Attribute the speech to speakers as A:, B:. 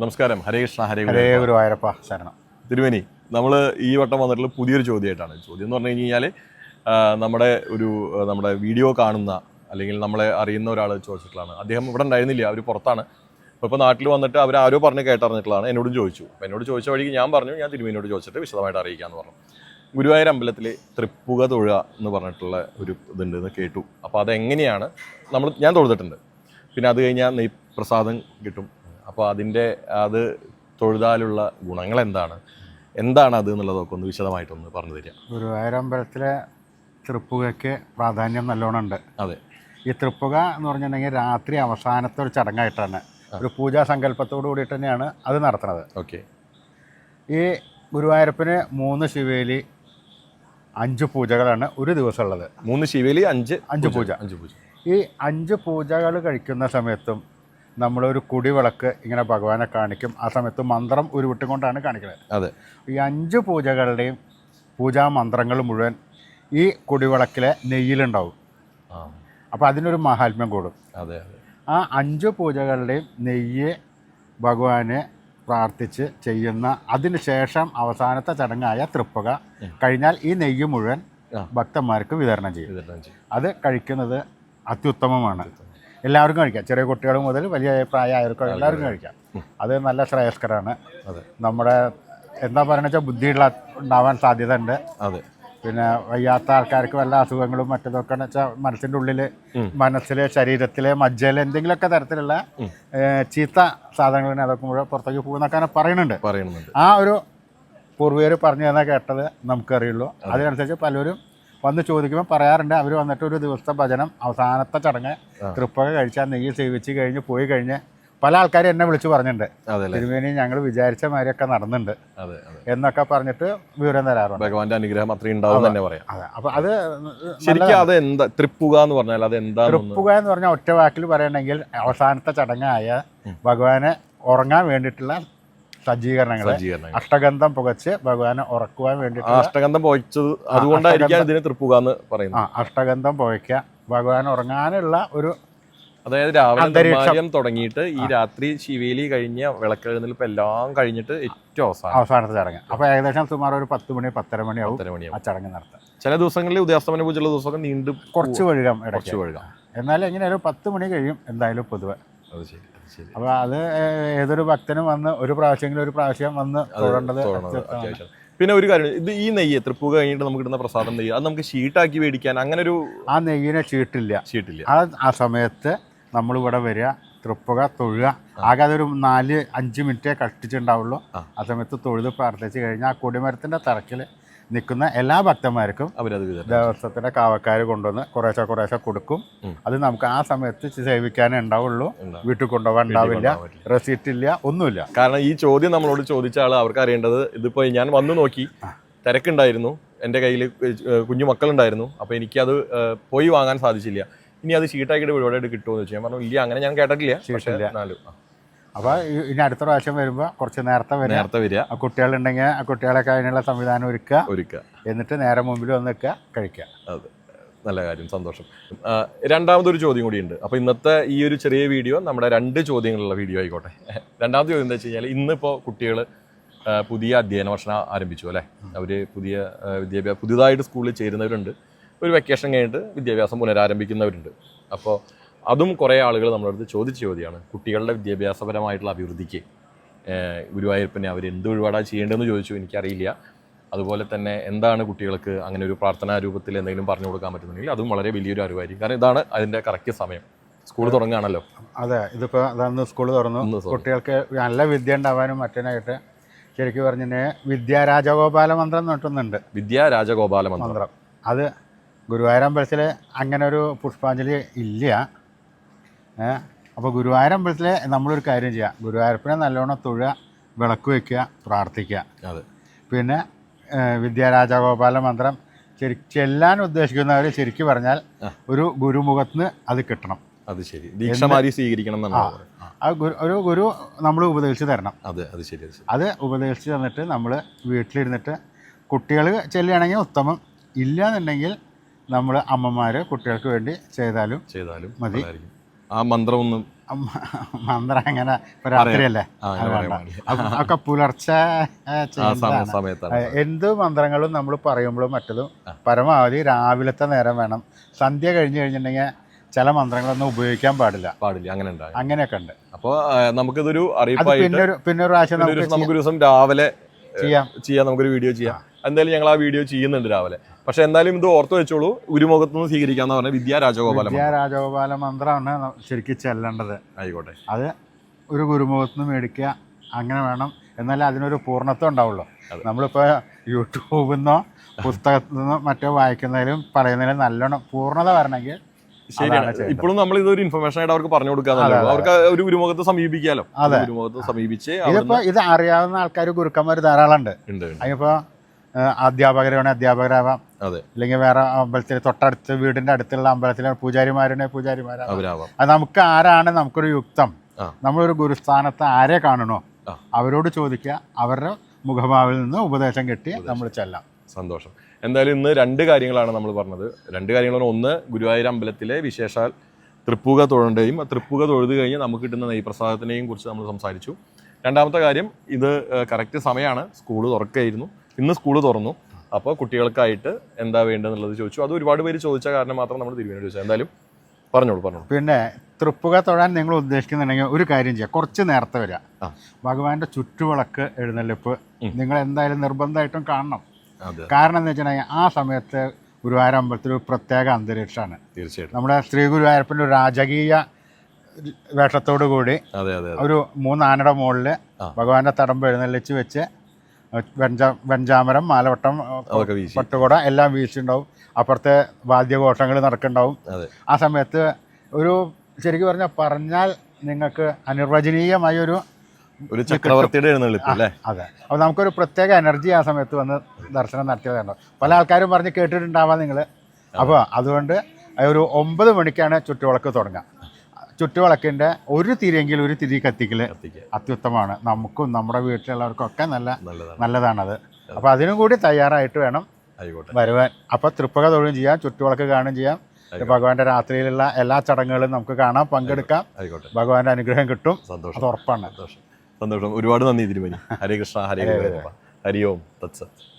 A: നമസ്കാരം. ഹരേ കൃഷ്ണ ഹരേ
B: ഹരേ
A: ഗുരു.
B: ഗുരുവായൂരപ്പ ശരണം.
A: തിരുവേനി നമ്മൾ ഈ വട്ടം വന്നിട്ടുള്ള പുതിയൊരു ചോദ്യമായിട്ടാണ്. ചോദ്യം എന്ന് പറഞ്ഞു കഴിഞ്ഞാൽ നമ്മുടെ ഒരു നമ്മുടെ വീഡിയോ കാണുന്ന അല്ലെങ്കിൽ നമ്മളെ അറിയുന്ന ഒരാൾ ചോദിച്ചിട്ടുള്ളതാണ്. അദ്ദേഹം ഇവിടെ ഉണ്ടായിരുന്നില്ല അവർ പുറത്താണ്. അപ്പോൾ ഇപ്പോൾ നാട്ടിൽ വന്നിട്ട് അവർ ആരോ പറഞ്ഞ് കേട്ടറിഞ്ഞിട്ടുള്ളതാണ്. എന്നോടും ചോദിച്ചു. അപ്പോൾ എന്നോട് ചോദിച്ച വഴിക്ക് ഞാൻ പറഞ്ഞു ഞാൻ തിരുമേനിയോട് ചോദിച്ചിട്ട് വിശദമായിട്ട് അറിയിക്കാമെന്ന് പറഞ്ഞു. ഗുരുവായൂർ അമ്പലത്തിൽ തൃപ്പുക തൊഴുക എന്ന് പറഞ്ഞിട്ടുള്ള ഒരു ഇതുണ്ട് എന്ന് കേട്ടു. അപ്പോൾ അതെങ്ങനെയാണ്? നമ്മൾ ഞാൻ തൊഴുതിട്ടുണ്ട്. പിന്നെ അത് കഴിഞ്ഞാൽ നെയ് പ്രസാദം കിട്ടും. അപ്പോൾ അതിന്റെ അത് തൊഴുതാലുള്ള ഗുണങ്ങൾ എന്താണ് എന്താണ് അത് എന്നുള്ളതൊക്കെ ഒന്ന് വിശദമായിട്ടൊന്ന് പറഞ്ഞു തരിക.
B: ഗുരുവായൂരമ്പലത്തിലെ തൃപ്പുകയ്ക്ക് പ്രാധാന്യം നല്ലോണം ഉണ്ട്
A: അതെ.
B: ഈ തൃപ്പുക എന്ന് പറഞ്ഞിട്ടുണ്ടെങ്കിൽ രാത്രി അവസാനത്തെ ഒരു ചടങ്ങായിട്ടാണ് ഒരു പൂജാ സങ്കല്പത്തോടു കൂടിയിട്ട് തന്നെയാണ് അത് നടത്തുന്നത്.
A: ഓക്കെ.
B: ഈ ഗുരുവായൂരപ്പന് മൂന്ന് ശിവേലി അഞ്ച് പൂജകളാണ് ഒരു ദിവസം ഉള്ളത്.
A: മൂന്ന് ശിവേലി അഞ്ച്
B: അഞ്ച് പൂജ.
A: അഞ്ച് പൂജ.
B: ഈ അഞ്ച് പൂജകൾ കഴിക്കുന്ന സമയത്തും നമ്മളൊരു കുടിവിളക്ക് ഇങ്ങനെ ഭഗവാനെ കാണിക്കും. ആ സമയത്ത് മന്ത്രം ഉരുവിട്ടുകൊണ്ടാണ് കാണിക്കുന്നത്.
A: അതെ.
B: ഈ അഞ്ച് പൂജകളുടെയും പൂജാ മന്ത്രങ്ങൾ മുഴുവൻ ഈ കുടിവിളക്കിലെ നെയ്യിലുണ്ടാവും. അപ്പോൾ അതിനൊരു മഹാത്മ്യം കൂടും.
A: അതെ
B: ആ അഞ്ച് പൂജകളുടെയും നെയ്യ് ഭഗവാനെ പ്രാർത്ഥിച്ച് ചെയ്യുന്ന അതിനുശേഷം അവസാനത്തെ ചടങ്ങായ തൃപ്പുക കഴിഞ്ഞാൽ ഈ നെയ്യ് മുഴുവൻ. ഭക്തന്മാർക്ക് വിതരണം ചെയ്യും. അത് കഴിക്കുന്നത് അത്യുത്തമമാണ്. എല്ലാവർക്കും കഴിക്കാം. ചെറിയ കുട്ടികൾ മുതൽ വലിയ പ്രായമായവർക്കും എല്ലാവർക്കും കഴിക്കാം. അത് നല്ല ശ്രേയസ്കരമാണ് നമ്മുടെ എന്താ പറയുക വെച്ചാൽ ബുദ്ധിയുള്ള ഉണ്ടാവാൻ സാധ്യത ഉണ്ട് പിന്നെ വയ്യാത്ത ആൾക്കാർക്ക് വല്ല അസുഖങ്ങളും മറ്റതൊക്കെ വെച്ചാൽ മനസ്സിന്റെ ഉള്ളിൽ മനസ്സിലെ ശരീരത്തിലെ മജ്ജയിലെ എന്തെങ്കിലുമൊക്കെ തരത്തിലുള്ള ചീത്ത സാധനങ്ങൾ അതൊക്കെ മുഴുവൻ പുറത്തേക്ക് പോകുന്നൊക്കെ പറയുന്നുണ്ട്.
A: പറയുന്നുണ്ട്.
B: ആ ഒരു പൂർവികർ പറഞ്ഞു തന്നെ കേട്ടത് നമുക്കറിയുള്ളൂ. അതിനനുസരിച്ച് പലരും വന്ന് ചോദിക്കുമ്പോൾ പറയാറുണ്ട് അവർ വന്നിട്ട് ഒരു ദിവസത്തെ ഭജനം അവസാനത്തെ ചടങ്ങ് തൃപ്പക കഴിച്ചാൽ നെയ്യ് സേവിച്ച് കഴിഞ്ഞ് പോയി കഴിഞ്ഞ് പല ആൾക്കാരും എന്നെ വിളിച്ച് പറഞ്ഞിട്ടുണ്ട്. തിരുമേനി ഞങ്ങൾ വിചാരിച്ച മാതിരിയൊക്കെ നടന്നുണ്ട് എന്നൊക്കെ പറഞ്ഞിട്ട് വിവരം തരാറുണ്ട്.
A: ഭഗവാന്റെ അനുഗ്രഹം അത്രയും ഉണ്ടാവും തന്നെ പറയാം.
B: അതെ. അപ്പോൾ അത്
A: ശരിക്കും അത് എന്താ തൃപ്പുക എന്ന് പറഞ്ഞാൽ അത് എന്താ
B: തൃപ്പുക എന്ന് പറഞ്ഞാൽ ഒറ്റ വാക്കിൽ പറയണമെങ്കിൽ അവസാനത്തെ ചടങ്ങായ ഭഗവാനെ ഉറങ്ങാൻ വേണ്ടിയിട്ടുള്ള സജ്ജീകരണങ്ങൾ
A: സജ്ജീകരണങ്ങൾ.
B: അഷ്ടഗന്ധം പുകച്ച് ഭഗവാനെ ഉറക്കുവാൻ വേണ്ടി
A: അഷ്ടഗന്ധം പുകച്ചത് അതുകൊണ്ടായിരിക്കാം ഇതിനെ തൃപ്പുക എന്ന് പറയുന്നത്.
B: ആ അഷ്ടഗന്ധം പുകയ്ക്കുക ഭഗവാൻ ഉറങ്ങാനുള്ള ഒരു
A: അതായത് രാവിലെ. നിർമ്മാല്യം തുടങ്ങിയിട്ട് ഈ രാത്രി ശിവേലി കഴിഞ്ഞ വിളക്കെഴുന്നേൽപ്പ് എല്ലാം കഴിഞ്ഞിട്ട് ഏറ്റവും അവസാനം.
B: അവസാനത്തെ ചടങ്ങ്. അപ്പോൾ ഏകദേശം സുമാർ ഒരു പത്ത് മണി പത്തര മണിയാവും
A: പത്തര മണിയാവും.
B: ആ ചടങ്ങ് നടത്താം
A: ചില ദിവസങ്ങളിൽ ഉദയാസ്തമന പൂജയുള്ള ദിവസമൊക്കെ നീണ്ടു
B: കുറച്ച് വഴുകാം
A: കുറച്ച് വഴുകാം.
B: എന്നാലും എങ്ങനെ ഒരു പത്ത് മണി കഴിയും എന്തായാലും പൊതുവെ.
A: അത് ശരി. അത്
B: അപ്പോൾ അത് ഏതൊരു ഭക്തനും വന്ന് ഒരു പ്രാവശ്യമെങ്കിലും ഒരു പ്രാവശ്യം വന്ന് തൊഴേണ്ടത്
A: അത്യാവശ്യം പിന്നെ ഒരു കാര്യം ഇത് ഈ നെയ്യ് തൃപ്പൂക കഴിഞ്ഞിട്ട് നമുക്ക് ഇടുന്ന പ്രസാദം നെയ്യ് അത് നമുക്ക് ഷീട്ടാക്കി മേടിക്കാൻ അങ്ങനെ ഒരു
B: ആ നെയ്യിനെ ചീട്ടില്ല
A: ഷീട്ടില്ല.
B: ആ ആ സമയത്ത് നമ്മളിവിടെ വരിക തൃപ്പുക തൊഴുക. ആകെ അതൊരു നാല് അഞ്ച് മിനിറ്റേ കഷ്ടിച്ചുണ്ടാവുള്ളൂ
A: ആ.
B: ആ സമയത്ത് തൊഴുത് പ്രാർത്ഥിച്ച് കഴിഞ്ഞാൽ ആ കൊടിമരത്തിന്റെ തറക്കിൽ നിൽക്കുന്ന എല്ലാ ഭക്തന്മാർക്കും ദേവസ്വത്തിന്റെ കാവക്കാർ കൊണ്ടുവന്ന് കുറേശ്ശെ കുറേശ്ശെ കൊടുക്കും. അത് നമുക്ക് ആ സമയത്ത് സേവിക്കാനേ ഉണ്ടാവുള്ളൂ. വീട്ടിൽ കൊണ്ടുപോകാൻ ഉണ്ടാവില്ല. റെസീറ്റ് ഇല്ല ഒന്നുമില്ല.
A: കാരണം ഈ ചോദ്യം നമ്മളോട് ചോദിച്ച ആൾ അവർക്ക് അറിയേണ്ടത് ഇതിപ്പോൾ ഞാൻ വന്നു നോക്കി. തിരക്കുണ്ടായിരുന്നു. എന്റെ കയ്യിൽ കുഞ്ഞു മക്കളുണ്ടായിരുന്നു. അപ്പോൾ എനിക്കത് പോയി വാങ്ങാൻ സാധിച്ചില്ല. ഇനി അത് ഷീട്ടാക്കിയിട്ട് കിട്ടുമോ എന്ന് വെച്ചാൽ ഞാൻ പറഞ്ഞു ഇല്ല അങ്ങനെ ഞാൻ കേട്ടിട്ടില്ല.
B: ഷീട്ടില്ല. അപ്പോൾ ഇനി അടുത്ത പ്രാവശ്യം വരുമ്പോൾ കുറച്ച് നേരത്തെ വരിക.
A: നേരത്തെ വരിക.
B: ആ കുട്ടികളുണ്ടെങ്കിൽ ആ കുട്ടികളൊക്കെ അതിനുള്ള സംവിധാനം ഒരുക്കുക.
A: ഒരുക്കുക.
B: എന്നിട്ട് നേരെ മുമ്പിൽ വന്ന് നിൽക്കുക കഴിക്കുക.
A: അതെ. നല്ല കാര്യം. സന്തോഷം. രണ്ടാമതൊരു ചോദ്യം കൂടിയുണ്ട് അപ്പോൾ ഇന്നത്തെ ഈ ഒരു ചെറിയ വീഡിയോ നമ്മുടെ രണ്ട് ചോദ്യങ്ങളുള്ള വീഡിയോ ആയിക്കോട്ടെ. രണ്ടാമത്തെ ചോദ്യം എന്താ വെച്ച് കഴിഞ്ഞാൽ ഇന്നിപ്പോൾ കുട്ടികൾ പുതിയ അധ്യയന വർഷം ആരംഭിച്ചു അല്ലേ? അവർ പുതിയ വിദ്യാഭ്യാസം പുതിയതായിട്ട് സ്കൂളിൽ ചേരുന്നവരുണ്ട്. ഒരു വെക്കേഷൻ കഴിഞ്ഞിട്ട് വിദ്യാഭ്യാസം പുനരാരംഭിക്കുന്നവരുണ്ട്. അപ്പോൾ അതും കുറേ ആളുകൾ നമ്മുടെ അടുത്ത് ചോദിച്ച ചോദ്യമാണ്. കുട്ടികളുടെ വിദ്യാഭ്യാസപരമായിട്ടുള്ള അഭിവൃദ്ധിക്ക് ഗുരുവായൂരപ്പനെ അവർ എന്ത് വഴിപാടാണ് ചെയ്യേണ്ടതെന്ന് ചോദിച്ചു. എനിക്കറിയില്ല. അതുപോലെ തന്നെ എന്താണ് കുട്ടികൾക്ക് അങ്ങനെ ഒരു പ്രാർത്ഥനാ രൂപത്തിൽ എന്തെങ്കിലും പറഞ്ഞു കൊടുക്കാൻ പറ്റുന്നുണ്ടെങ്കിൽ അതും വളരെ വലിയൊരു അറിവായിരിക്കും. കാരണം ഇതാണ് അതിന്റെ കറക്റ്റ് സമയം. സ്കൂൾ തുടങ്ങുകയാണല്ലോ.
B: അതെ ഇതിപ്പോൾ അതാണ് സ്കൂൾ തുറന്നു. കുട്ടികൾക്ക് നല്ല വിദ്യ ഉണ്ടാവാനും മറ്റേനായിട്ട് ശരിക്കും പറഞ്ഞിട്ട് വിദ്യാരാജഗോപാല മന്ത്രം നോട്ടുന്നുണ്ട്.
A: വിദ്യാ രാജഗോപാല മന്ത്രം.
B: മന്ത്രം. അത് ഗുരുവായൂരമ്പലത്തിൽ അങ്ങനെ ഒരു പുഷ്പാഞ്ജലി ഇല്ല. ഏ? ഗുരുവായൂർ അമ്പലത്തിൽ നമ്മളൊരു കാര്യം ചെയ്യുക ഗുരുവായൂരപ്പനെ നല്ലോണം തൊഴുക വിളക്ക് വയ്ക്കുക പ്രാർത്ഥിക്കുക.
A: അതെ.
B: പിന്നെ വിദ്യാരാജഗോപാല മന്ത്രം ശരി ചെല്ലാൻ ഉദ്ദേശിക്കുന്നവർ ശരിക്കും പറഞ്ഞാൽ ഒരു ഗുരുമുഖത്ത് അത് കിട്ടണം.
A: അത് ശരി. ദീക്ഷമാരി സ്വീകരിക്കണം
B: ഒരു ഗുരു നമ്മൾ ഉപദേശിച്ച് തരണം.
A: അതെ അത് ശരി അത്
B: ഉപദേശിച്ച് തന്നിട്ട് നമ്മൾ വീട്ടിലിരുന്നിട്ട് കുട്ടികൾ ചെല്ലുകയാണെങ്കിൽ ഉത്തമം. ഇല്ല എന്നുണ്ടെങ്കിൽ നമ്മൾ അമ്മമാർ കുട്ടികൾക്ക് വേണ്ടി ചെയ്താലും
A: ചെയ്താലും
B: മതി.
A: ആ മന്ത്രം ഒന്നും
B: മന്ത്രം അങ്ങനെ രാത്രിയല്ലേ ഒക്കെ പുലർച്ചെ എന്ത് മന്ത്രങ്ങളും നമ്മൾ പറയുമ്പോഴും മറ്റതും പരമാവധി രാവിലത്തെ നേരം വേണം. സന്ധ്യ കഴിഞ്ഞു കഴിഞ്ഞിട്ടുണ്ടെങ്കിൽ ചില മന്ത്രങ്ങളൊന്നും ഉപയോഗിക്കാൻ പാടില്ല.
A: പാടില്ല. അങ്ങനെ
B: അങ്ങനെയൊക്കെ ഉണ്ട്.
A: അപ്പോൾ നമുക്കിതൊരു അറിയിപ്പ്
B: പിന്നെ ഒരു പിന്നെ ഒരു പ്രാവശ്യം
A: നമുക്കൊരു ദിവസം രാവിലെ
B: ചെയ്യാം.
A: ചെയ്യാം. നമുക്കൊരു വീഡിയോ ചെയ്യാം. എന്തായാലും ഞങ്ങൾ ആ വീഡിയോ ചെയ്യുന്നുണ്ട് രാവിലെ. പക്ഷെ എന്തായാലും ഇത് ഓർത്ത് വെച്ചോളൂ ഗുരുമുഖത്ത് നിന്ന് സ്വീകരിക്കാന്ന് പറഞ്ഞ വിദ്യാ രാജഗോപാല
B: വിദ്യാ രാജഗോപാല മന്ത്രമാണ് ശരിക്കും ചെല്ലേണ്ടത്.
A: ആയിക്കോട്ടെ.
B: അത് ഒരു ഗുരുമുഖത്ത് നിന്ന് മേടിക്കുക അങ്ങനെ വേണം. എന്നാലേ അതിനൊരു പൂർണത്വം ഉണ്ടാവുള്ളൂ. നമ്മളിപ്പോൾ യൂട്യൂബിൽ നിന്നോ പുസ്തകത്തിൽ നിന്നോ മറ്റോ വായിക്കുന്നതിലും പറയുന്നതിലും നല്ലോണം പൂർണത വരണമെങ്കിൽ
A: ശരിയാണ്. ഇപ്പോഴും നമ്മൾ ഇതൊരു ഇൻഫർമേഷൻ ആയിട്ട് അവർക്ക് പറഞ്ഞു കൊടുക്കാന്നല്ലോ അവർക്ക് ഒരു ഗുരുമുഖത്ത് സമീപിക്കാലോ.
B: അതെ.
A: ഗുരുമുഖത്ത് സമീപിച്ച്
B: ഇതിപ്പോ ഇത് അറിയാവുന്ന ആൾക്കാർ ഗുരുക്കന്മാർ ധാരാളം ഉണ്ട്. അതിപ്പോ അധ്യാപകരാണ് അധ്യാപകരാവാം.
A: അതെ.
B: അല്ലെങ്കിൽ വേറെ അമ്പലത്തിൽ തൊട്ടടുത്ത് വീടിന്റെ അടുത്തുള്ള അമ്പലത്തിലെ പൂജാരിമാരുടെ പൂജാരിമാരാവാം. അത് നമുക്ക് ആരാണ് നമുക്കൊരു യുക്തം. നമ്മളൊരു ഗുരുസ്ഥാനത്ത് ആരെ കാണണോ? അവരോട് ചോദിക്കുക. അവരുടെ മുഖഭാവിൽ നിന്ന് ഉപദേശം കിട്ടി നമ്മൾ ചെല്ലാം.
A: സന്തോഷം. എന്തായാലും ഇന്ന് രണ്ട് കാര്യങ്ങളാണ് നമ്മൾ പറഞ്ഞത്. രണ്ട് കാര്യങ്ങളാണ് ഒന്ന് ഗുരുവായൂർ അമ്പലത്തിലെ വിശേഷാൽ തൃപ്പൂക തൊഴേണ്ടയും ആ തൃപ്പൂക തൊഴുത് കഴിഞ്ഞ് നമുക്ക് കിട്ടുന്ന നെയ്പ്രസാദത്തിനെയും കുറിച്ച് നമ്മൾ സംസാരിച്ചു. രണ്ടാമത്തെ കാര്യം ഇത് കറക്റ്റ് സമയമാണ്. സ്കൂൾ തുറക്കായിരുന്നു ഇന്ന് സ്കൂൾ തുറന്നു. അപ്പോൾ കുട്ടികൾക്കായിട്ട് എന്താ വേണ്ടതെന്നുള്ളത് ചോദിച്ചു. അത് ഒരുപാട് പേര് ചോദിച്ച കാരണം മാത്രം നമ്മൾ തിരുവനന്തപുരം ചോദിച്ചത്. എന്തായാലും പറഞ്ഞോളൂ പറഞ്ഞോളൂ.
B: പിന്നെ തൃപ്പുക തൊഴാൻ നിങ്ങൾ ഉദ്ദേശിക്കുന്നുണ്ടെങ്കിൽ ഒരു കാര്യം ചെയ്യുക കുറച്ച് നേരത്തെ വരിക. ഭഗവാന്റെ ചുറ്റുവിളക്ക് എഴുന്നള്ളിപ്പ് നിങ്ങൾ എന്തായാലും നിർബന്ധമായിട്ടും കാണണം. കാരണം എന്ന് വെച്ചിട്ടുണ്ടെങ്കിൽ ആ സമയത്ത് ഗുരുവായൂർ അമ്പലത്തിൽ ഒരു പ്രത്യേക അന്തരീക്ഷമാണ്.
A: തീർച്ചയായിട്ടും.
B: നമ്മുടെ ശ്രീ ഗുരുവായൂരപ്പന്റെ ഒരു രാജകീയ വേഷത്തോടു കൂടി
A: അതെ അതെ അതെ.
B: ഒരു മൂന്നാനയുടെ മുകളിൽ ഭഗവാന്റെ തടമ്പ് എഴുന്നള്ളിച്ച് വെച്ച് വെഞ്ച വെഞ്ചാമരം മാലവട്ടം പട്ടുകുട എല്ലാം വീശിണ്ടാവും. അപ്പുറത്തെ വാദ്യഘോഷങ്ങൾ നടക്കുന്നുണ്ടാവും ആ സമയത്ത് ഒരു ശരിക്കും പറഞ്ഞാൽ പറഞ്ഞാൽ നിങ്ങൾക്ക് അനിർവചനീയമായ ഒരു
A: ഒരു ചക്രവർത്തിയുടെ എഴുന്നള്ളിപ്പ് അല്ലേ?
B: അതെ. അപ്പോൾ നമുക്കൊരു പ്രത്യേക എനർജി ആ സമയത്ത് വന്ന് ദർശനം നടത്തിയതുണ്ടോ പല ആൾക്കാരും പറഞ്ഞ് കേട്ടിട്ടുണ്ടാവാം നിങ്ങൾ അപ്പോൾ അതുകൊണ്ട് ഒരു ഒമ്പത് മണിക്കാണ് ചുറ്റുവിളക്ക് തുടങ്ങുക ചുറ്റുവിളക്കിന്റെ ഒരു തിരിയെങ്കിലും ഒരു തിരി കത്തിക്കൽ അത്യുത്തമാണ് നമുക്കും നമ്മുടെ വീട്ടിലുള്ളവർക്കും ഒക്കെ നല്ല
A: നല്ലതാണ്.
B: നല്ലതാണത്. അപ്പോൾ അതിനും കൂടി തയ്യാറായിട്ട് വേണം വരുവാൻ. അപ്പോൾ തൃപ്പക തൊഴിലും ചെയ്യാം ചുറ്റുവിളക്ക് കാണുകയും ചെയ്യാം. ഭഗവാന്റെ രാത്രിയിലുള്ള എല്ലാ ചടങ്ങുകളും നമുക്ക് കാണാം പങ്കെടുക്കാം. ഭഗവാന്റെ അനുഗ്രഹം കിട്ടും.
A: സന്തോഷം.
B: ഉറപ്പാണ്.
A: സന്തോഷം. സന്തോഷം. ഒരുപാട് നന്ദി തിരുമനി ഹരേ കൃഷ്ണ ഹരേ ഹരി ഓം തത്സത്.